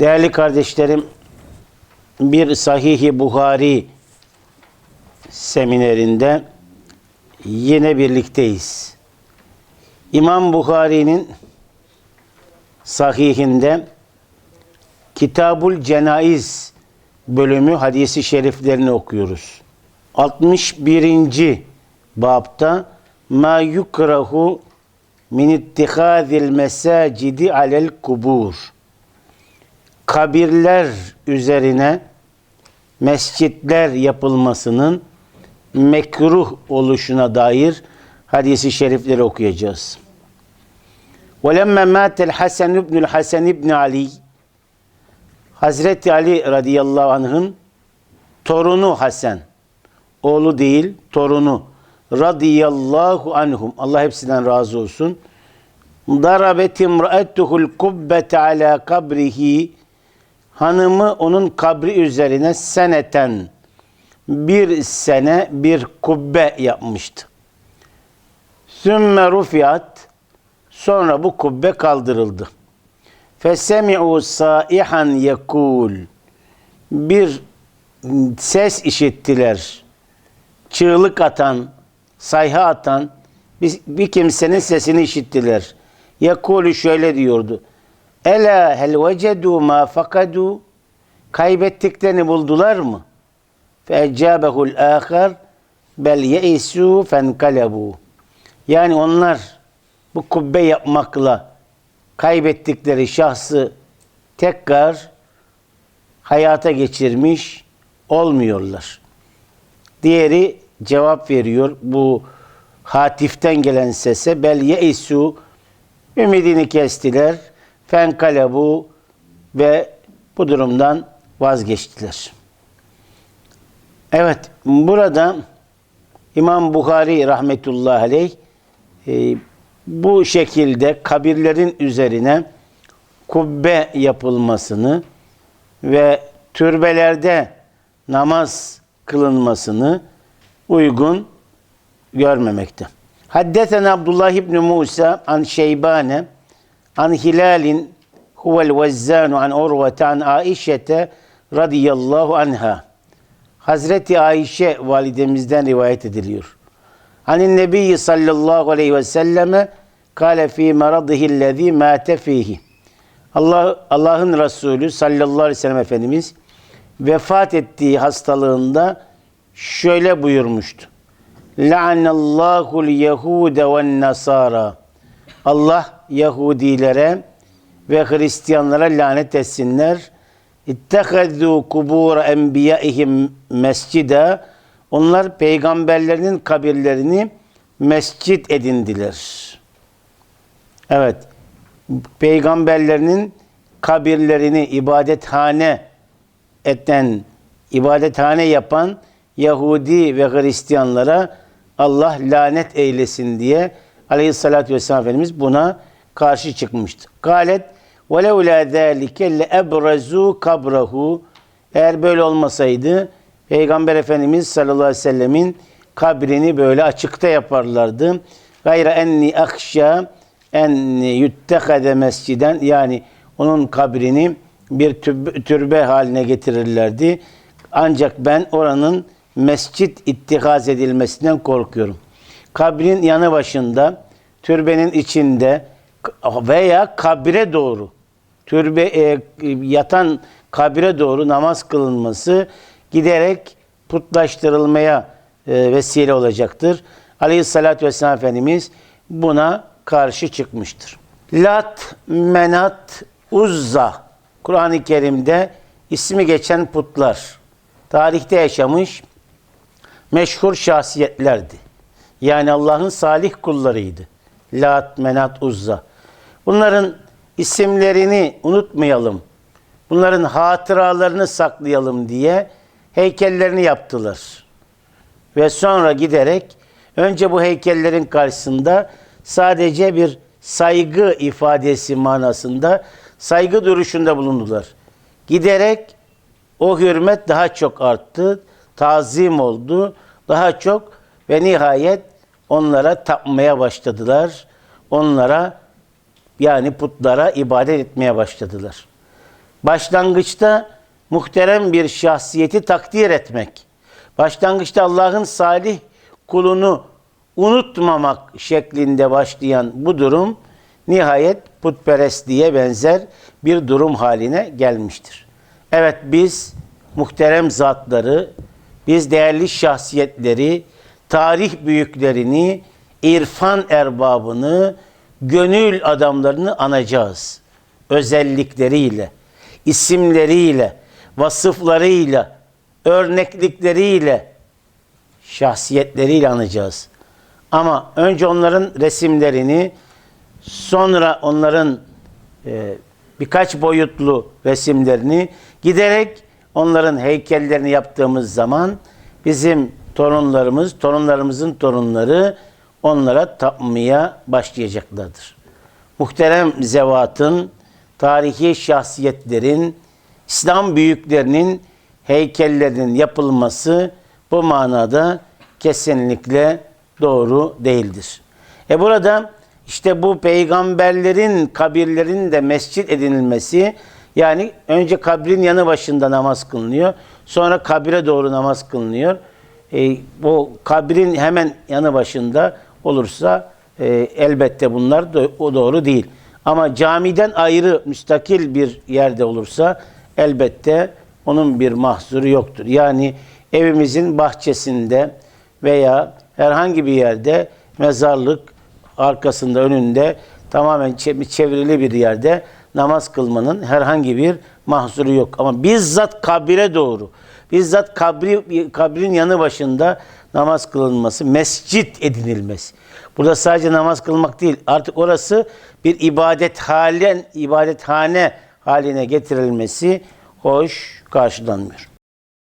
Değerli kardeşlerim, bir Sahih-i Buhari seminerinde yine birlikteyiz. İmam Buhari'nin sahihinde Kitabul Cenaiz bölümü hadisi şeriflerini okuyoruz. 61. babta ma yukrahu min ittihazil mesacidi alel kubur kabirler üzerine mescitler yapılmasının mekruh oluşuna dair hadisi şerifleri okuyacağız. وَلَمَّا مَاتَ الْحَسَنُ بْنُ الْحَسَنِ بْنِ Ali Hazreti Ali radıyallahu anh'ın torunu Hasan, oğlu değil, torunu radıyallahu anhum. Allah hepsinden razı olsun. Darabet imra'etuhul kubbete ala kabrihi hanımı onun kabri üzerine seneten bir sene bir kubbe yapmıştı. Sümme rufiat sonra bu kubbe kaldırıldı. Fesemi'u saihan yekul bir ses işittiler. Çığlık atan, sayha atan bir, bir kimsenin sesini işittiler. Yekulü şöyle diyordu. Ela hel vecedu ma fakadu kaybettiklerini buldular mı? Feccabehul ahar bel yeisu fenkalebu. Yani onlar bu kubbe yapmakla kaybettikleri şahsı tekrar hayata geçirmiş olmuyorlar. Diğeri cevap veriyor bu hatiften gelen sese bel yeisu ümidini kestiler fenkalebu ve bu durumdan vazgeçtiler. Evet, burada İmam Bukhari rahmetullahi aleyh e, bu şekilde kabirlerin üzerine kubbe yapılmasını ve türbelerde namaz kılınmasını uygun görmemekte. Haddeten Abdullah İbni Musa an Şeybane an Hilalin huvel vezzanu an Urvete an Aişete radıyallahu anha. Hazreti Ayşe validemizden rivayet ediliyor. Anin Nebiyyi sallallahu aleyhi ve selleme kâle fî meradihillezî mâte fîhi. Allah, Allah'ın Resulü sallallahu aleyhi ve sellem Efendimiz vefat ettiği hastalığında şöyle buyurmuştu. La'anallahul yehude ve nasara. Allah Yahudilere ve Hristiyanlara lanet etsinler. İttehazû kubûr enbiyaihim mescida. Onlar peygamberlerinin kabirlerini mescit edindiler. Evet. Peygamberlerinin kabirlerini ibadethane eten, ibadethane yapan Yahudi ve Hristiyanlara Allah lanet eylesin diye Aleyhissalatü vesselam Efendimiz buna karşı çıkmıştı. Galet ve levlâ zâlike le ebrezu kabrahu eğer böyle olmasaydı Peygamber Efendimiz sallallahu aleyhi ve sellemin kabrini böyle açıkta yaparlardı. Gayra enni akşa en yuttehade mesciden yani onun kabrini bir türbe haline getirirlerdi. Ancak ben oranın mescit ittihaz edilmesinden korkuyorum. Kabrin yanı başında, türbenin içinde veya kabre doğru, türbe e, yatan kabre doğru namaz kılınması giderek putlaştırılmaya e, vesile olacaktır. Aleyhissalatü vesselam Efendimiz buna karşı çıkmıştır. Lat, Menat, Uzza Kur'an-ı Kerim'de ismi geçen putlar tarihte yaşamış meşhur şahsiyetlerdi. Yani Allah'ın salih kullarıydı. Lat, Menat, Uzza. Bunların isimlerini unutmayalım. Bunların hatıralarını saklayalım diye heykellerini yaptılar. Ve sonra giderek önce bu heykellerin karşısında sadece bir saygı ifadesi manasında saygı duruşunda bulundular. Giderek o hürmet daha çok arttı, tazim oldu, daha çok ve nihayet onlara tapmaya başladılar. Onlara yani putlara ibadet etmeye başladılar. Başlangıçta muhterem bir şahsiyeti takdir etmek. Başlangıçta Allah'ın salih kulunu unutmamak şeklinde başlayan bu durum nihayet putperestliğe benzer bir durum haline gelmiştir. Evet biz muhterem zatları, biz değerli şahsiyetleri, tarih büyüklerini, irfan erbabını, gönül adamlarını anacağız. Özellikleriyle, isimleriyle, vasıflarıyla, örneklikleriyle, şahsiyetleriyle anacağız. Ama önce onların resimlerini, sonra onların e, birkaç boyutlu resimlerini giderek onların heykellerini yaptığımız zaman bizim torunlarımız, torunlarımızın torunları onlara tapmaya başlayacaklardır. Muhterem zevatın, tarihi şahsiyetlerin, İslam büyüklerinin heykellerinin yapılması bu manada kesinlikle doğru değildir. E burada işte bu peygamberlerin kabirlerinin de mescit edinilmesi yani önce kabrin yanı başında namaz kılınıyor. Sonra kabire doğru namaz kılınıyor. E, bu kabrin hemen yanı başında olursa e, elbette bunlar do- o doğru değil. Ama camiden ayrı müstakil bir yerde olursa elbette onun bir mahzuru yoktur. Yani evimizin bahçesinde veya herhangi bir yerde mezarlık arkasında önünde tamamen çe- çevrili bir yerde namaz kılmanın herhangi bir mahzuru yok. Ama bizzat kabire doğru, bizzat kabri, kabrin yanı başında namaz kılınması, mescit edinilmesi. Burada sadece namaz kılmak değil, artık orası bir ibadet halen, ibadethane haline getirilmesi hoş karşılanmıyor.